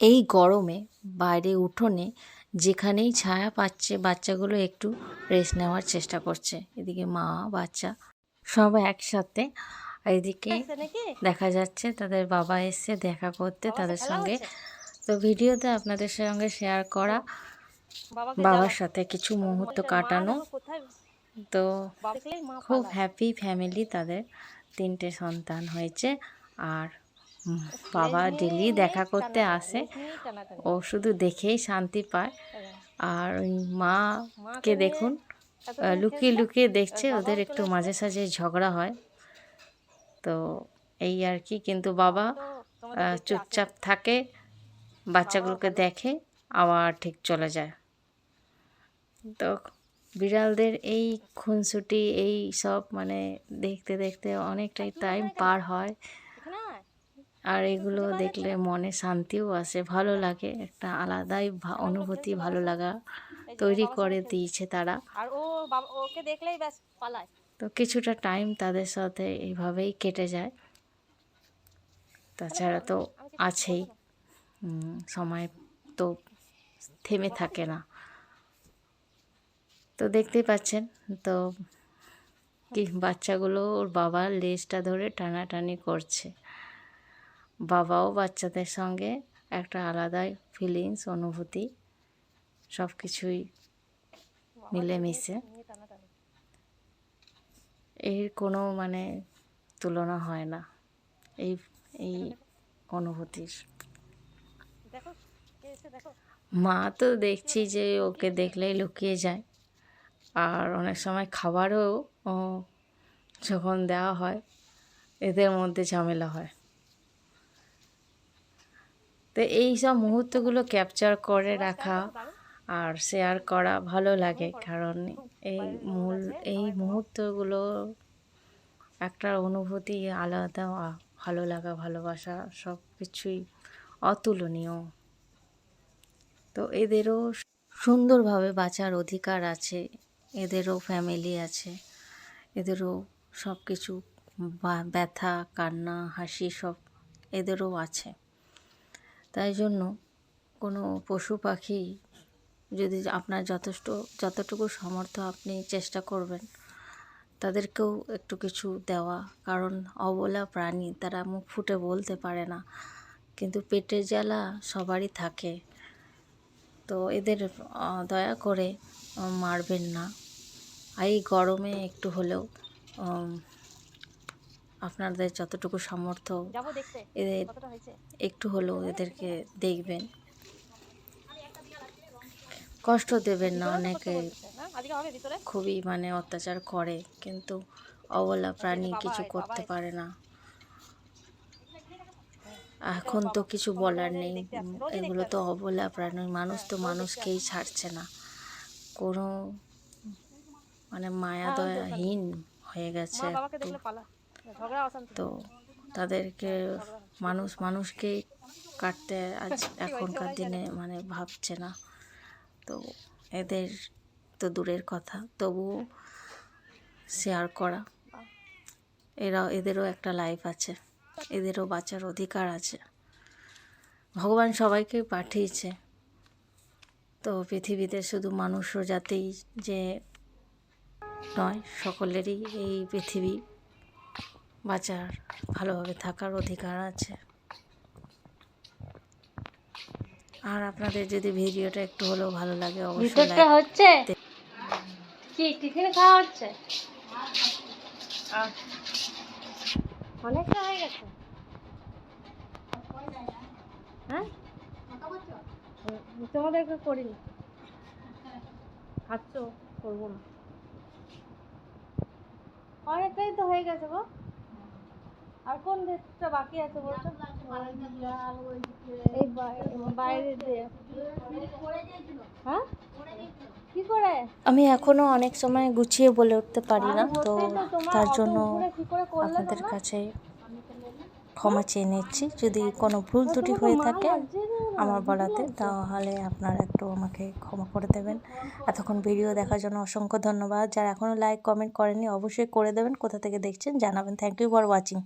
এই গরমে বাইরে উঠোনে যেখানেই ছায়া পাচ্ছে বাচ্চাগুলো একটু রেস্ট নেওয়ার চেষ্টা করছে। এদিকে মা বাচ্চা সব একসাথে। এদিকে দেখা যাচ্ছে তাদের বাবা এসছে দেখা করতে তাদের সঙ্গে। তো ভিডিওতে আপনাদের সঙ্গে শেয়ার করা বাবার সাথে কিছু মুহূর্ত কাটানো। তো খুব হ্যাপি ফ্যামিলি তাদের তিনটে সন্তান হয়েছে। আর বাবা ডেলি দেখা করতে আসে। ও শুধু দেখেই শান্তি পায়। আর ওই মাকে দেখুন? লুকিয়ে লুকিয়ে দেখছে ওদের একটু মাঝে সাঝে ঝগড়া হয়। তো এই আর কি কিন্তু বাবা চুপচাপ থাকে বাচ্চাগুলোকে দেখে আবার ঠিক চলে যায়। তো বিড়ালদের এই খুনসুটি এই সব মানে দেখতে দেখতে অনেকটাই টাইম পার হয়। আর এগুলো দেখলে মনে শান্তিও আসে ভালো লাগে। একটা আলাদাই অনুভূতি ভালো লাগা তৈরি করে দিয়েছে তারা। আর ও ওকে দেখলেই ব্যাস পালায়। তো কিছুটা টাইম তাদের সাথে এইভাবেই কেটে যায়। তাছাড়া তো আছেই। সময় তো থেমে থাকে না। তো দেখতেই পাচ্ছেন তো কি বাচ্চাগুলো ওর বাবার লেজটা ধরে টানাটানি করছে। বাবাও বাচ্চাদের সঙ্গে একটা আলাদাই ফিলিংস অনুভূতি সব কিছুই মিলেমিশে। এর কোনো মানে তুলনা হয় না। এই এই অনুভূতির। মা তো দেখছি যে ওকে দেখলেই লুকিয়ে যায়। আর অনেক সময় খাবারও যখন দেওয়া হয়, এদের মধ্যে ঝামেলা হয়। তো এই সব মুহূর্তগুলো ক্যাপচার করে রাখা আর শেয়ার করা ভালো লাগে। কারণ এই মূল, এই মুহূর্তগুলো একটা অনুভূতি আলাদা, ভালো লাগা, ভালোবাসা সব কিছুই অতুলনীয়। তো এদেরও সুন্দরভাবে বাঁচার অধিকার আছে, এদেরও ফ্যামিলি আছে, এদেরও সব কিছু ব্যথা, কান্না, হাসি সব এদেরও আছে। তাই জন্য কোনো পশু পাখি যদি আপনার যথেষ্ট, যতটুকু সামর্থ্য আপনি চেষ্টা করবেন, তাদেরকেও একটু কিছু দেওয়া। কারণ অবলা প্রাণী, তারা মুখ ফুটে বলতে পারে না। কিন্তু পেটের জ্বালা সবারই থাকে। তো এদের দয়া করে মারবেন না। এই গরমে একটু হলেও আপনাদের যতটুকু সামর্থ্য এদের একটু হলেও এদেরকে দেখবেন। কষ্ট দেবেন না অনেকে। হ্যাঁ খুবই মানে অত্যাচার করে কিন্তু অবলা প্রাণী কিছু করতে পারে না। এখন তো কিছু বলার নেই। এগুলো তো অবলা প্রাণী মানুষ তো মানুষকেই ছাড়ছে না। কোনো মানে মায়া দয়াহীন হয়ে গেছে। তো তাদেরকে মানুষ মানুষকে কাটতে আজ এখনকার দিনে মানে ভাবছে না। তো এদের তো দূরের কথা, তবুও শেয়ার করা। এরা, এদেরও একটা লাইফ আছে, এদেরও বাঁচার অধিকার আছে। ভগবান সবাইকে পাঠিয়েছে। তো পৃথিবীতে শুধু মানুষও জাতেই যে নয়, সকলেরই এই পৃথিবী বাঁচার ভালোভাবে থাকার অধিকার আছে। আর আপনাদের যদি ভিডিওটা একটু হলেও ভালো লাগে অবশ্যই হচ্ছে? কি টিফিন খাওয়া হচ্ছে? অনেকটা হয়ে গেছে। হ্যাঁ? তোমাদেরকে করিনি। খাচ্ছ করব না। অনেকটাই তো হয়ে গেছে গো। আর কোন দেশটা বাকি আছে বলছো? এই বাইরে দিয়ে হ্যাঁ? কি করে? আমি এখনও অনেক সময় গুছিয়ে বলে উঠতে পারি না তো তার জন্য আপনাদের কাছে ক্ষমা চেয়ে নিচ্ছি। যদি কোনো ভুল ত্রুটি হয়ে থাকে আমার বলাতে তাহলে আপনারা একটু আমাকে ক্ষমা করে দেবেন। এতক্ষণ ভিডিও দেখার জন্য অসংখ্য ধন্যবাদ। যারা এখনও লাইক কমেন্ট করেনি অবশ্যই করে দেবেন। কোথা থেকে দেখছেন জানাবেন। Thank you for watching